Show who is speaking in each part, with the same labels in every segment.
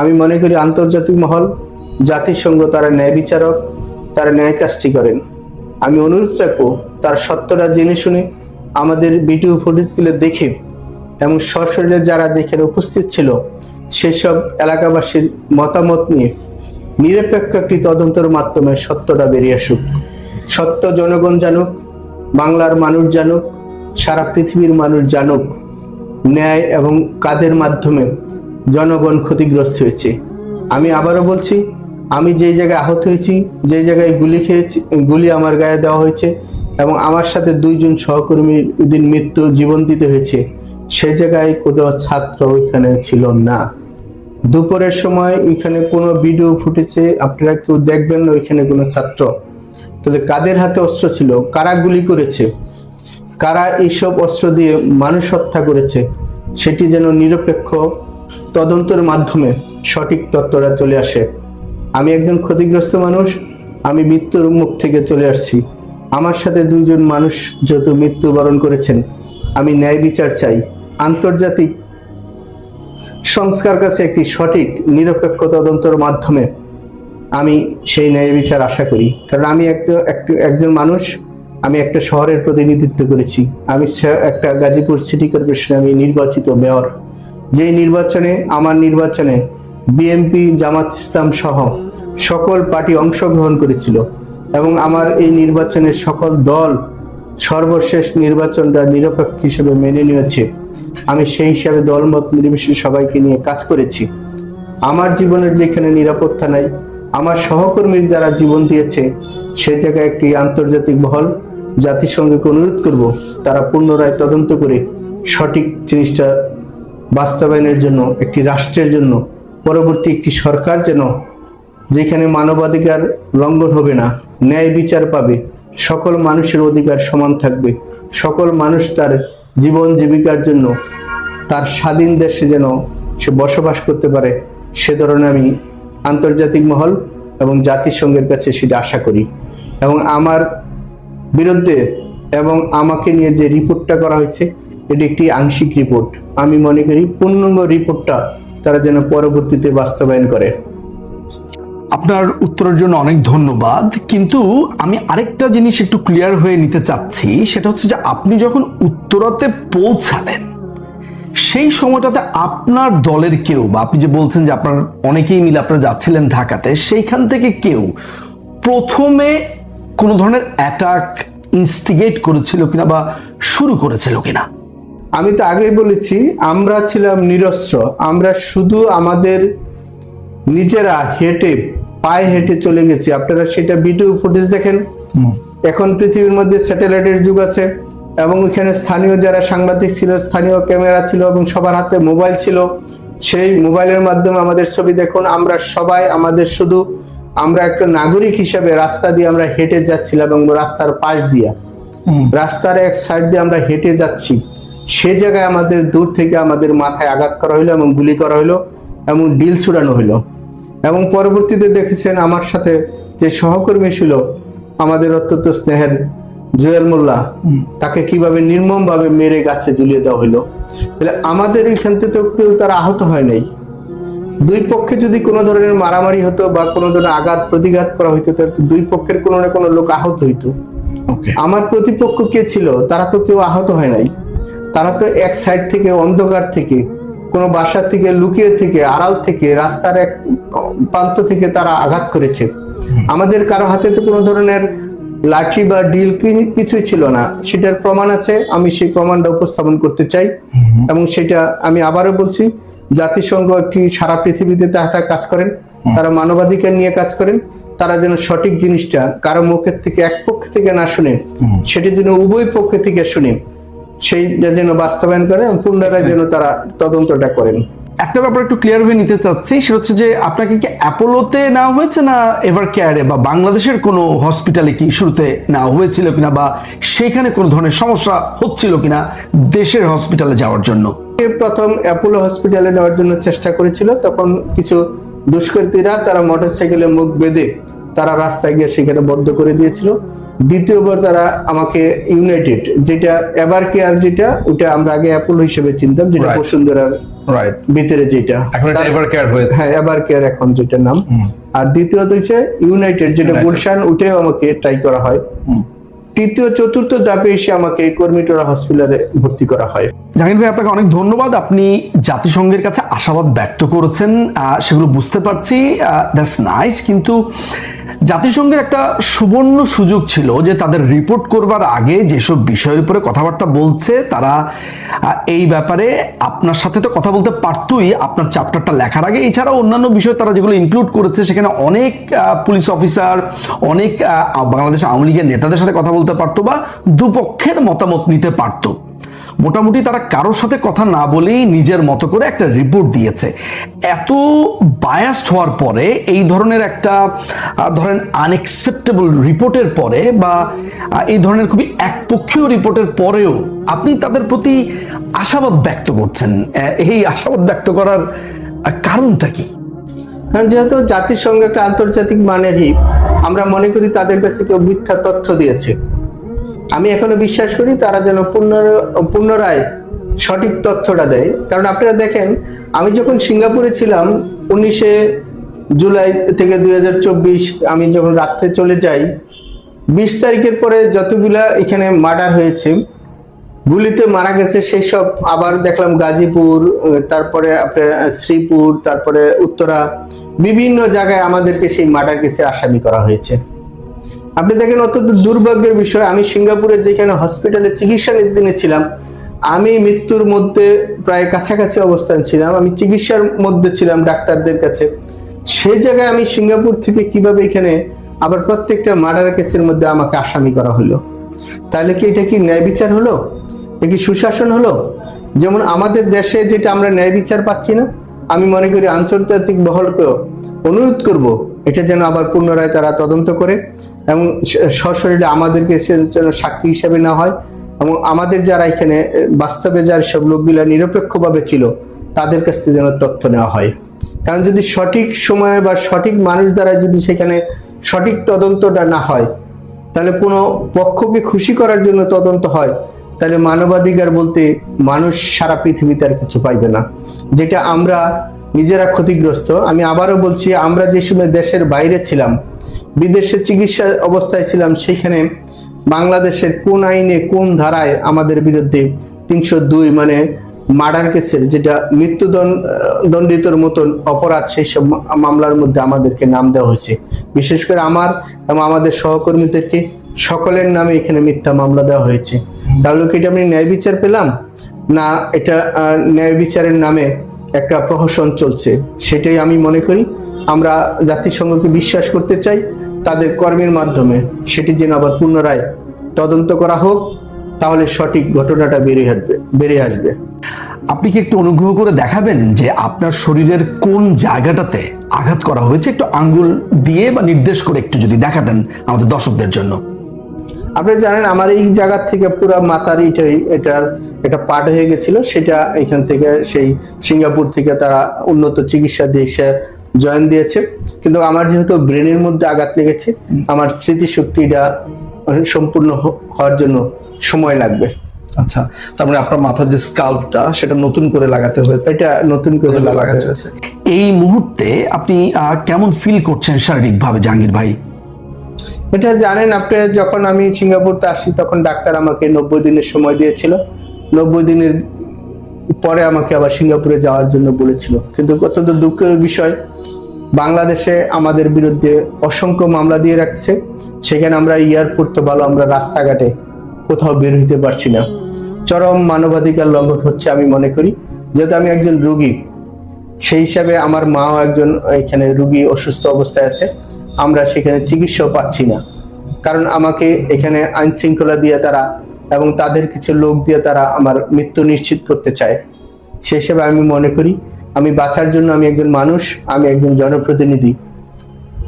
Speaker 1: আমি মনে করি আন্তর্জাতিক মহল, জাতিসংঘ তারা ন্যায় বিচারক, তারা ন্যায় কাজটি করেন। আমি অনুরোধ রাখব, তার সত্যটা জেনে শুনে আমাদের ভিডিও ফুটেজগুলো দেখে এবং সরাসরি যারা যেখানে উপস্থিত ছিল, সেসব এলাকাবাসীর মতামত নিয়ে নিরপেক্ষ একটি তদন্তের মাধ্যমে সত্যটা বেরিয়ে আসুক। সত্য জনগণ জানুক, বাংলার মানুষ জানুক, সারা পৃথিবীর মানুষ জানুক, ন্যায় এবং কাদের মাধ্যমে জনগণ ক্ষতিগ্রস্ত হয়েছে। আমি আবারও বলছি, আমি যেই জায়গায় আহত হয়েছি, যে জায়গায় গুলি খেয়েছি, গুলি আমার গায়ে দেওয়া হয়েছে এবং আমার সাথে দুইজন সহকর্মীর দিন মৃত্যু জীবন দিতে হয়েছে, সে জায়গায় কোনো ছাত্র ওইখানে ছিল না। দুপুরের সময় ওইখানে কোনো ভিডিও ফুটেছে আপনারা কেউ দেখবেন না ওইখানে কোনো ছাত্র। তাহলে কাদের হাতে অস্ত্র ছিল? কারা গুলি করেছে? কারা এইসব অস্ত্র দিয়ে মানুষ হত্যা করেছে? সেটি যেন নিরপেক্ষ তদন্তের মাধ্যমে সঠিক তথ্যটা চলে আসে। আমি একজন ক্ষতিগ্রস্ত মানুষ, আমি মৃত্যুর মুখ থেকে চলে আসছি। আমার সাথে দুইজন মানুষ যেহেতু মৃত্যুবরণ করেছেন, আমি ন্যায় বিচার চাই। আন্তর্জাতিক সংস্কার কাছে একটি সঠিক, নিরপেক্ষ তদন্তের মাধ্যমে আমি সেই ন্যায় বিচার আশা করি। কারণ আমি একজন মানুষ, আমি একটা শহরের প্রতিনিধিত্ব করেছি। আমি একটা গাজীপুর সিটি কর্পোরেশনে আমি নির্বাচিত মেয়র যেই নির্বাচনে, আমার নির্বাচনে বিএনপি জামাত ইসলাম সহ সকল পার্টি অংশগ্রহণ করেছিল এবং আমার এই নির্বাচনের সকল দল সর্বশেষ নির্বাচনটা নিরপেক্ষ হিসেবে মেনে নিয়েছে। আমি সেই হিসাবে দলমত নির্বিশেষে সবাইকে নিয়ে কাজ করেছি। আমার জীবনের যেখানে নিরাপত্তা নাই, আমার সহকর্মীর যারা জীবন দিয়েছে, সে জায়গায় একটি আন্তর্জাতিক মহল জাতিসংঘকে অনুরোধ করব, তারা পুনরায় তদন্ত করে সঠিক জিনিসটা বাস্তবায়নের জন্য, একটি রাষ্ট্রের জন্য, পরবর্তী একটি সরকার যেন যেখানে মানবাধিকার লঙ্ঘন হবে না, ন্যায় বিচার পাবে, সকল মানুষের অধিকার সমান থাকবে, সকল মানুষ তার জীবন জীবিকার জন্য, তার স্বাধীন দেশে যেন সে বসবাস করতে পারে, সে ধরনের আমি আন্তর্জাতিক মহল এবং জাতিসংঘের কাছে সেটা আশা করি। এবং আমার বিরুদ্ধে এবং আমাকে নিয়ে যে রিপোর্টটা করা হয়েছে এটি একটি আংশিক রিপোর্ট আমি মনে করি পূর্ণাঙ্গ রিপোর্টটা তারা যেন পরবর্তীতে বাস্তবায়ন করে।
Speaker 2: আপনার উত্তরের জন্য অনেক ধন্যবাদ। কিন্তু আমি আরেকটা জিনিস একটু ক্লিয়ার হয়ে নিতে চাচ্ছি, সেটা হচ্ছে যে আপনি যখন উত্তরাতে পৌঁছালেন, সেই সময়টাতে আপনার দলের কেউ বা আপনি যে বলছেন যে আপনার অনেকেই মিলে আপনারা যাচ্ছিলেন ঢাকাতে, সেইখান থেকে কেউ প্রথমে কোনো ধরনের অ্যাটাক ইনস্টিগেট করেছিল কিনা বা শুরু করেছিল কিনা?
Speaker 1: আমি তো আগেই বলেছি আমরা ছিলাম নিরস্ত্র। আমরা শুধু আমাদের নিজেরা হেঁটে পায়ে হেঁটে চলে গেছি। আপনারা সেটা ভিডিও ফুটেজ দেখেন। এখন পৃথিবীর মধ্যে স্যাটেলাইটের যুগ আছে এবং ওইখানে স্থানীয় যারা সাংবাদিক ছিল স্থানীয় ক্যামেরা ছিল এবং সবার হাতে মোবাইল ছিল সেই মোবাইলের মাধ্যমে আমাদের ছবি দেখুন। আমরা সবাই আমাদের শুধু আমরা একটা নাগরিক হিসেবে রাস্তা দিয়ে আমরা হেঁটে যাচ্ছিলাম এবং রাস্তার পাশ দিয়া। রাস্তার এক সাইড দিয়ে আমরা হেঁটে যাচ্ছি। সে জায়গায় আমাদের দূর থেকে আমাদের মাথায় আঘাত করা হলো এবং গুলি করা হলো এবং ডিল ছুড়ানো হলো এবং পরবর্তীতে দেখেছেন আমার সাথে যে সহকর্মী ছিল আমাদের অত্যন্ত স্নেহের জুয়েল মোল্লা তাকে কীভাবে নির্মম ভাবে মেরে গাছে ঝুলিয়ে দেওয়া হলো তাহলে আমাদের এখান থেকে কেউ তারা আহত হয় নাই। দুই পক্ষে যদি কোনো ধরনের মারামারি হতো বা কোনো ধরনের আঘাত প্রতিঘাত করা হইতো তাহলে দুই পক্ষের কোনো না কোনো লোক আহত হইতো। আমার প্রতিপক্ষ কে ছিল তারা তো কেউ আহত হয় নাই। তারা তো এক সাইড থেকে অন্ধকার থেকে কোনো বাসা থেকে লুকিয়ে থেকে আড়াল থেকে রাস্তার এক প্রান্ত থেকে তারা আঘাত করেছে। আমাদের কারও হাতে তো কোনো ধরনের লাঠি বা ডিল কিছুই ছিল না। সেটার প্রমাণ আছে আমি সেই প্রমাণটা উপস্থাপন করতে চাই। এবং সেটা আমি আবারও বলছি জাতিসংঘ একটি সারা পৃথিবীতে তারা কাজ করেন? তারা মানবাধিকার নিয়ে কাজ করেন? তারা যেন সঠিক জিনিসটা কারও মুখের থেকে এক পক্ষ থেকে না শুনে সেটি যেন উভয় পক্ষ থেকে শুনে। সেইটা যেন বাস্তবায়ন করে এবং পুনরায় যেন তারা তদন্তটা করেন।
Speaker 2: একটা ব্যাপার একটু ক্লিয়ার হয়ে নিতে চাচ্ছি সেটা হচ্ছে যে আপনাকে কি অ্যাপোলোতে নেওয়া হয়েছে না এভার কেয়ারে বা বাংলাদেশের কোনো হসপিটালে কি শুরুতে নেওয়া হয়েছিল কিনা বা সেখানে কোনো ধরনের সমস্যা হচ্ছিল কিনা দেশের হসপিটালে যাওয়ার জন্য?
Speaker 1: প্রথম অ্যাপোলো হসপিটালে নেওয়ার জন্য চেষ্টা করেছিল তখন কিছু দুষ্কৃতীরা তারা মোটরসাইকেলে মুখ বেঁধে তারা রাস্তায় গিয়ে সেখানে বন্ধ করে দিয়েছিল। দ্বিতীয়বার তারা আমাকে ইউনাইটেড যেটা এভার কেয়ার যেটা ওটা আমরা আগে অ্যাপোলো হিসেবে চিনতাম যেটা বসুন্ধরার ভিতরে যেটা। হ্যাঁ এবার কেয়ার এখন যেটা নাম। আর দ্বিতীয়ত হচ্ছে ইউনাইটেড যেটা গুলশান উঠেও আমাকে ট্রাই করা হয়। তৃতীয় চতুর্থ ধাপে এসে আমাকে কর্মীটোরা হসপিটালে ভর্তি করা হয়।
Speaker 2: ভাই আপনাকে অনেক ধন্যবাদ। আপনি জাতিসংঘের কাছে আশাবাদ ব্যক্ত করেছেন। সেগুলো বুঝতে পারছি। দ্যাটস নাইস কিন্তু জাতিসংঘের একটা সুবর্ণ সুযোগ ছিল যে তাদের রিপোর্ট করবার আগে যেসব বিষয়ের উপরে কথাবার্তা বলছে, তারা এই ব্যাপারে আপনার সাথে তো কথা বলতে পারতই। আপনার চ্যাপ্টারটা লেখার আগে, এছাড়াও অন্যান্য বিষয় তারা যেগুলো ইনক্লুড করেছে, সেখানে অনেক পুলিশ অফিসার অনেক বাংলাদেশ আওয়ামী লীগের নেতাদের সাথে কথা বলতে পারতো বা দুপক্ষের মতামত নিতে পারতো। মোটামুটি তারা কারোর সাথে কথা না বলেই নিজের মতো করে একটা রিপোর্ট দিয়েছে। এত বায়াসড হওয়ার পরে, এই ধরনের একটা ধরেন আনএক্সেপ্টেবল রিপোর্টের পরে বা এই ধরনের খুবই একপক্ষীয় রিপোর্টের পরেও আপনি তাদের প্রতি আশাবাদ ব্যক্ত করছেন। এই আশাবাদ ব্যক্ত করার কারণটা কি?
Speaker 1: কারণ যেহেতু জাতিসংঘ একটা আন্তর্জাতিক মানেরই আমরা মনে করি তাদের কাছে কেউ মিথ্যা তথ্য দিয়েছে। আমি এখনও বিশ্বাস করি তারা যেন পুনর- পুনরায় সঠিক তথ্যটা দেয়। কারণ আপনারা দেখেন, আমি যখন সিঙ্গাপুরে ছিলাম, উনিশে জুলাই থেকে দু হাজার চব্বিশ, আমি যখন রাত্রে চলে যাই, বিশ তারিখের পরে যতগুলা এখানে মার্ডার হয়েছে, গুলিতে মারা গেছে সেই সব আবার দেখলাম গাজীপুর, তারপরে আপনার শ্রীপুর, তারপরে উত্তরা, বিভিন্ন জায়গায় আমাদেরকে সেই মার্ডার কেসের আসামি করা হয়েছে। আপনি দেখেন অত্যন্ত দুর্ভাগ্যের বিষয়, আমি সিঙ্গাপুরে যেখানে হসপিটালে চিকিৎসা নিতে ছিলাম আমি মৃত্যুর মধ্যে প্রায় কাছাকাছি অবস্থান ছিলাম, আমি চিকিৎসার মধ্যে ছিলাম ডাক্তারদের কাছে। সেই জায়গায় আমি সিঙ্গাপুর থেকে কীভাবে এখানে আবার প্রত্যেকটা মার্ডার কেসের মধ্যে আমাকে আসামি করা হলো? তাহলে কি এটা কি ন্যায় বিচার হলো? এটা কি সুশাসন হলো? যেমন আমাদের দেশে যেটা আমরা ন্যায় বিচার পাচ্ছি না, আমি মনে করি আন্তর্জাতিক মহলকেও অনুরোধ করব, এটা যেন আবার পুনরায় তারা তদন্ত করে। এবং সশরীরে আমাদেরকে সে যেন সাক্ষী হিসেবে না হয় এবং আমাদের যারা এখানে বাস্তবে যার সব লোকগুলা নিরপেক্ষভাবে ছিল, তাদের কাছ থেকে যেন তথ্য নেওয়া হয়। কারণ যদি সঠিক সময়ে বা সঠিক মানুষ দ্বারা যদি সেখানে সঠিক তদন্তটা না হয়, তাহলে কোনো পক্ষকে খুশি করার জন্য তদন্ত হয়, তাহলে মানবাধিকার বলতে মানুষ সারা পৃথিবীতে আর কিছু পাইবে না। যেটা আমরা নিজেরা ক্ষতিগ্রস্ত। আমি আবারও বলছি, আমরা যে সময় দেশের বাইরে ছিলাম, বিদেশে চিকিৎসা অবস্থায় ছিলাম, সেখানে বাংলাদেশের কোন আইনে, কোন ধারায় আমাদের বিরুদ্ধে তিনশো দুই মানে মার্ডার কেসের যেটা মৃত্যুদণ্ড, দণ্ডিতর মতন অপরাধ, সেই সব মামলার মধ্যে আমাদেরকে নাম দেওয়া হয়েছে। বিশেষ করে আমার এবং আমাদের সহকর্মীদেরকে সকলের নামে এখানে মিথ্যা মামলা দেওয়া হয়েছে। তাহলে কি এটা আমি ন্যায় বিচার পেলাম? না, এটা ন্যায় বিচারের নামে একটা প্রহসন চলছে, সেটাই আমি মনে করি। আমরা জাতিসংঘকে বিশ্বাস করতে চাই, তাদের কর্মের মাধ্যমে। সেটি যেন আবার পুনরায় তদন্ত করা হোক, তাহলে সঠিক ঘটনাটা বেরিয়ে আসবে বেরিয়ে আসবে।
Speaker 2: আপনি কি একটু অনুগ্রহ করে দেখাবেন যে আপনার শরীরের কোন জায়গাটাতে আঘাত করা হয়েছে? একটু আঙ্গুল দিয়ে বা নির্দেশ করে একটু যদি দেখাতেন আমাদের দর্শকদের জন্য।
Speaker 1: আপনি জানেন আমার এই জায়গা থেকে পুরো মাথার এটাই এটার এটা পার্ট হয়ে গেছিল। সেটা এখান থেকে সেই সিঙ্গাপুর থেকে তারা উন্নত চিকিৎসা দিয়ে জয়েন দিয়েছে। কিন্তু আমার যেহেতু ব্রেনের মধ্যে আঘাত লেগেছে আমার স্মৃতিশক্তিটা সম্পূর্ণ হওয়ার জন্য সময় লাগবে।
Speaker 2: আচ্ছা তার মানে আপনার মাথার যে স্কাল্পটা সেটা নতুন করে লাগাতে হয়েছে।
Speaker 1: এটা নতুন করে লাগাতে হয়েছে।
Speaker 2: এই মুহূর্তে আপনি কেমন ফিল করছেন শারীরিকভাবে জাহাঙ্গীর ভাই?
Speaker 1: এটা জানেন আপনি, যখন আমি সিঙ্গাপুরতে আসি, তখন ডাক্তার আমাকে নব্বই দিনের সময় দিয়েছিল। নব্বই দিনের পরে আমাকে আবার সিঙ্গাপুরে যাওয়ার জন্য বলেছিল। কিন্তু অত্যন্ত দুঃখের বিষয়, বাংলাদেশে আমাদের বিরুদ্ধে অসংখ্য মামলা দিয়ে রাখছে। সেখানে আমরা এয়ারপোর্ট তো ভালো, আমরা রাস্তাঘাটে কোথাও বের হইতে পারছি না। চরম মানবাধিকার লঙ্ঘন হচ্ছে আমি মনে করি। যেহেতু আমি একজন রুগী, সেই হিসাবে আমার মাও একজন এখানে রুগী অসুস্থ অবস্থায় আছে। আমরা সেখানে চিকিৎসাও পাচ্ছি না। কারণ আমাকে এখানে আইন শৃঙ্খলা দিয়ে তারা এবং তাদের কিছু লোক দিয়ে তারা আমার মৃত্যু নিশ্চিত করতে চায়। সে হিসেবে আমি মনে করি, আমি বাঁচার জন্য আমি একজন মানুষ, আমি একজন জনপ্রতিনিধি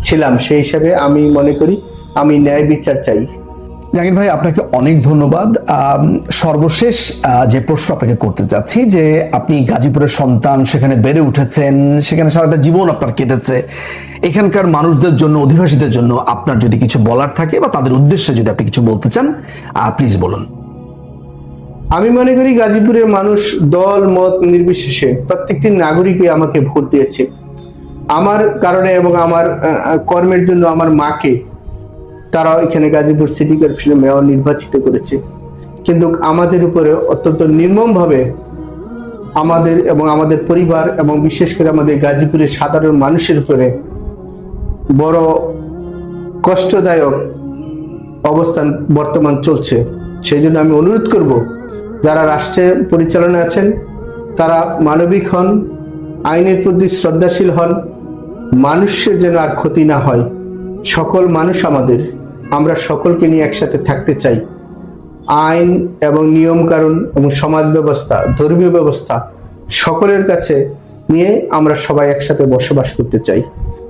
Speaker 1: ছিলাম। সেই হিসাবে আমি মনে করি, আমি ন্যায় বিচার চাই।
Speaker 2: জাহাঙ্গীর ভাই, আপনাকে অনেক ধন্যবাদ। সর্বশেষ যে প্রশ্ন আপনাকে করতে চাচ্ছি, যে আপনি গাজীপুরের সন্তান, সেখানে বেড়ে উঠেছেন, সেখানে সারাটা জীবন আপনার কেটেছে, এখানকার মানুষদের জন্য, অধিবাসীদের জন্য আপনার যদি কিছু বলার থাকে বা তাদের উদ্দেশ্যে যদি আপনি কিছু বলতে চান প্লিজ বলুন।
Speaker 1: আমি মনে করি গাজীপুরের মানুষ দল, মত নির্বিশেষে প্রত্যেকটি নাগরিকই আমাকে ভোট দিয়েছে। আমার কারণে এবং আমার কর্মের জন্য আমার মাকে তারা এখানে গাজীপুর সিটি কর্পোরেশনের মেয়র নির্বাচিত করেছে। কিন্তু আমাদের উপরে অত্যন্ত নির্মমভাবে আমাদের এবং আমাদের পরিবার এবং বিশেষ করে আমাদের গাজীপুরের সাধারণ মানুষের উপরে বড় কষ্টদায়ক অবস্থান বর্তমান চলছে। সেই জন্য আমি অনুরোধ করব, যারা রাষ্ট্রে পরিচালনা আছেন, তারা মানবিক হন, আইনের প্রতি শ্রদ্ধাশীল হন, মানুষের যেন আর ক্ষতি না হয়, সকল মানুষ আমাদের আমরা সকলকে নিয়ে একসাথে থাকতে চাই। আইন এবং নিয়ম কানুন এবং সমাজ ব্যবস্থা, ধর্মীয় ব্যবস্থা সকলের কাছে নিয়ে আমরা সবাই একসাথে বসবাস করতে চাই।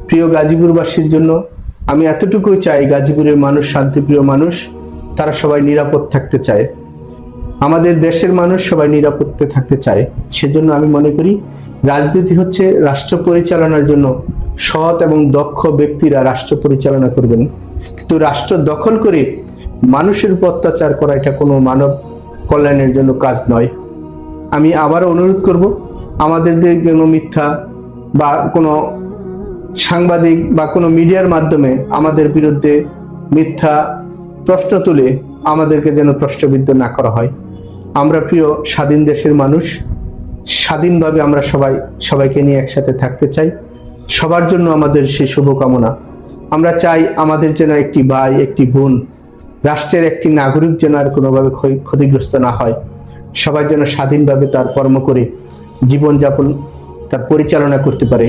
Speaker 1: প্রিয় গাজীপুরবাসীর জন্য আমি এতটুকুই চাই, গাজীপুরের মানুষ, শান্তিপ্রিয় মানুষ, তারা সবাই নিরাপদ থাকতে চায়। আমাদের দেশের মানুষ সবাই নিরাপত্তে থাকতে চায়। সেজন্য আমি মনে করি, রাজনীতি হচ্ছে রাষ্ট্র পরিচালনার জন্য সৎ এবং দক্ষ ব্যক্তিরা রাষ্ট্র পরিচালনা করবেন। কিন্তু রাষ্ট্র দখল করে মানুষের উপর অত্যাচার করা এটা কোনো মানব কল্যাণের জন্য কাজ নয়। আমি আবারও অনুরোধ করব, আমাদের কোনো মিথ্যা বা কোনো সাংবাদিক বা কোনো মিডিয়ার মাধ্যমে আমাদের বিরুদ্ধে মিথ্যা প্রশ্ন তুলে আমাদেরকে যেন প্রশ্নবিদ্ধ না করা হয়। আমরা প্রিয় স্বাধীন দেশের মানুষ, স্বাধীনভাবে আমরা সবাই সবাইকে নিয়ে একসাথে থাকতে চাই। সবার জন্য আমাদের সেই শুভকামনা। আমরা চাই আমাদের যেন একটি ভাই একটি বোন রাষ্ট্রের একটি নাগরিক যেন আর কোনোভাবে ক্ষতিগ্রস্ত না হয়। সবাই যেন স্বাধীনভাবে তার কর্ম করে জীবনযাপন তার পরিচালনা করতে পারে।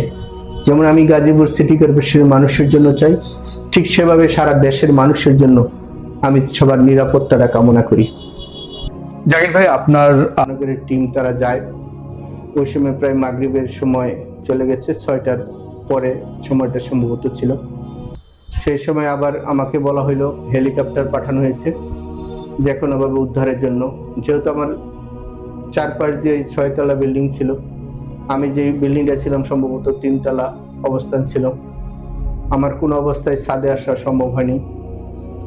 Speaker 1: যেমন আমি গাজীপুর সিটি কর্পোরেশনের মানুষের জন্য চাই ঠিক সেভাবে সারা দেশের মানুষের জন্য আমি সবার নিরাপত্তাটা কামনা করি।
Speaker 2: জাকির ভাই আপনার
Speaker 1: নগরের টিম তারা যায়। ওই সময় প্রায় মাগরিবের সময় চলে গেছে ছয়টার পরে সময়টা সম্ভবত ছিল। সেই সময় আবার আমাকে বলা হলো হেলিকপ্টার পাঠানো হয়েছে যে কোনোভাবে উদ্ধারের জন্য। যেহেতু আমার চারপাশ দিয়ে ছয়তলা বিল্ডিং ছিল, আমি যে বিল্ডিংটা ছিলাম সম্ভবত তিনতলা অবস্থান ছিল, আমার কোনো অবস্থায় ছাদে আসা সম্ভব হয়নি।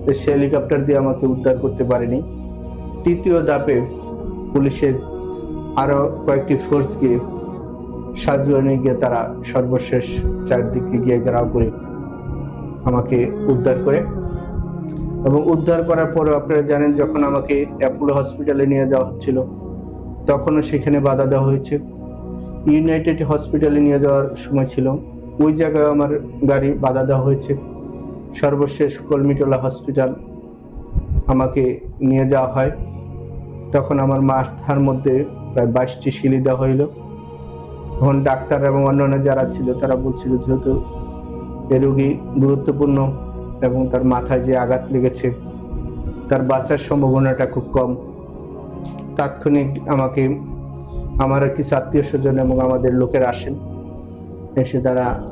Speaker 1: তো সে হেলিকপ্টার দিয়ে আমাকে উদ্ধার করতে পারেনি। তৃতীয় ধাপে পুলিশের আরও কয়েকটি ফোর্স গিয়ে সাজুয়ানে গিয়ে তারা সর্বশেষ চারদিকে গিয়ে ঘেরাও করে আমাকে উদ্ধার করে। এবং উদ্ধার করার পরে আপনারা জানেন যখন আমাকে অ্যাপোলো হসপিটালে নিয়ে যাওয়া হচ্ছিল, তখনও সেখানে বাধা দেওয়া হয়েছে। ইউনাইটেড হসপিটালে নিয়ে যাওয়ার সময় ছিল, ওই জায়গায় আমার গাড়ি বাধা দেওয়া হয়েছে। সর্বশেষ কলমিটোলা হসপিটাল আমাকে নিয়ে যাওয়া হয়। তখন আমার মাথার মধ্যে প্রায় বাইশটি শিলি দেওয়া হইল। তখন ডাক্তার এবং অন্যান্য যারা ছিল তারা বলছিল, যেহেতু এ রোগী গুরুত্বপূর্ণ এবং তার মাথায় যে আঘাত লেগেছে, তার বাঁচার সম্ভাবনাটা খুব কম। তাৎক্ষণিক আমাকে, আমার কিছু আত্মীয় স্বজন এবং আমাদের লোকের আসেন, এসে তারা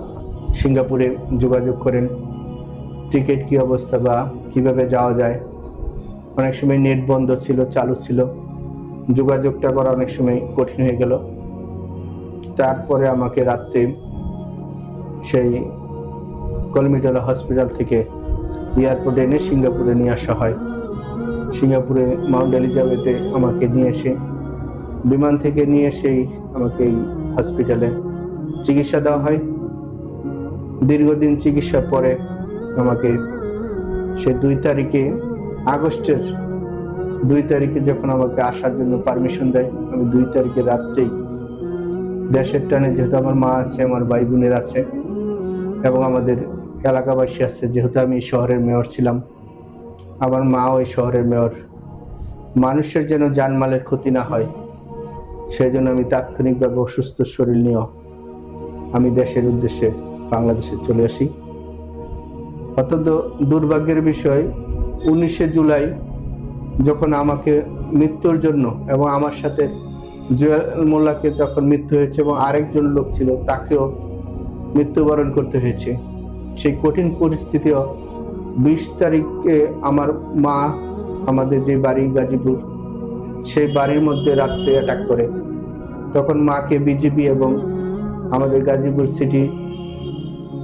Speaker 1: সিঙ্গাপুরে যোগাযোগ করেন। টিকিট কি অবস্থা বা কীভাবে যাওয়া যায়? অনেক সময় নেট বন্ধ ছিল, চালু ছিল। যোগাযোগটা করা অনেক সময় কঠিন হয়ে গেল। তারপরে আমাকে রাত্রে সেই কলমিটোলা হসপিটাল থেকে এয়ারপোর্টে এনে সিঙ্গাপুরে নিয়ে আসা হয়। সিঙ্গাপুরে মাউন্ট এলিজাবেথে আমাকে নিয়ে এসে, বিমান থেকে নিয়ে এসেই আমাকে এই হসপিটালে চিকিৎসা দেওয়া হয়। দীর্ঘদিন চিকিৎসার পরে আমাকে সে দুই তারিখে, আগস্টের দুই তারিখে যখন আমাকে আসার জন্য পারমিশন দেয়, আমি দুই তারিখে রাত্রেই দেশের টানে যেহেতু আমার মা আছে, আমার ভাই বোনের আছে, এবং আমাদের এলাকাবাসী আছে, যেহেতু আমি এই শহরের মেয়র ছিলাম। আমার মা ওই শহরের মেয়র। মানুষের যেন জানমালের ক্ষতি না হয় সেই জন্য আমি তাৎক্ষণিকভাবে অসুস্থ শরীর নিয়েও আমি দেশের উদ্দেশ্যে বাংলাদেশে চলে আসি। অত্যন্ত দুর্ভাগ্যের বিষয়, উনিশে জুলাই যখন আমাকে মৃত্যুর জন্য এবং আমার সাথে জুয়েল মোল্লাকে তখন মৃত্যু হয়েছে এবং আরেকজন লোক ছিল, তাকেও মৃত্যুবরণ করতে হয়েছে। সেই কঠিন পরিস্থিতিও বিশ তারিখে আমার মা আমাদের যে বাড়ি গাজীপুর, সেই বাড়ির মধ্যে রাত্রে অ্যাটাক করে। তখন মাকে বিজেপি এবং আমাদের Gazipur city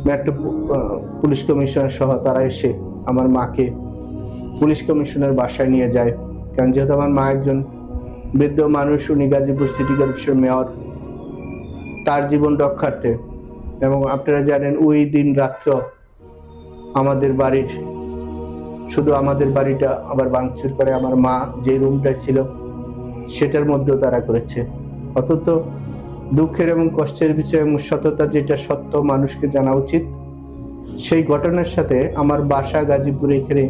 Speaker 1: metro police commissioner সহ তারা এসে আমার মাকে পুলিশ কমিশনার বাসায় নিয়ে যায়। কারণ যেহেতু আমার মা একজন বৃদ্ধ মানুষ, উনি গাজীপুর সিটি কর্পোরেশন মেয়র তার জীবন রক্ষার্থে এবং আপনারা জানেন ওই দিন রাত্র আমাদের বাড়ির, শুধু আমাদের বাড়িটা আবার ভাঙচুর করে আমার মা যে রুমটা ছিল সেটার মধ্যেও তারা করেছে। অথচ দুঃখের এবং কষ্টের বিষয়ে এবং সততা যেটা সত্য মানুষকে জানা উচিত, সেই ঘটনার সাথে আমার বাসা গাজীপুরে এখানে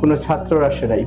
Speaker 1: কোনো ছাত্ররা আসে নাই।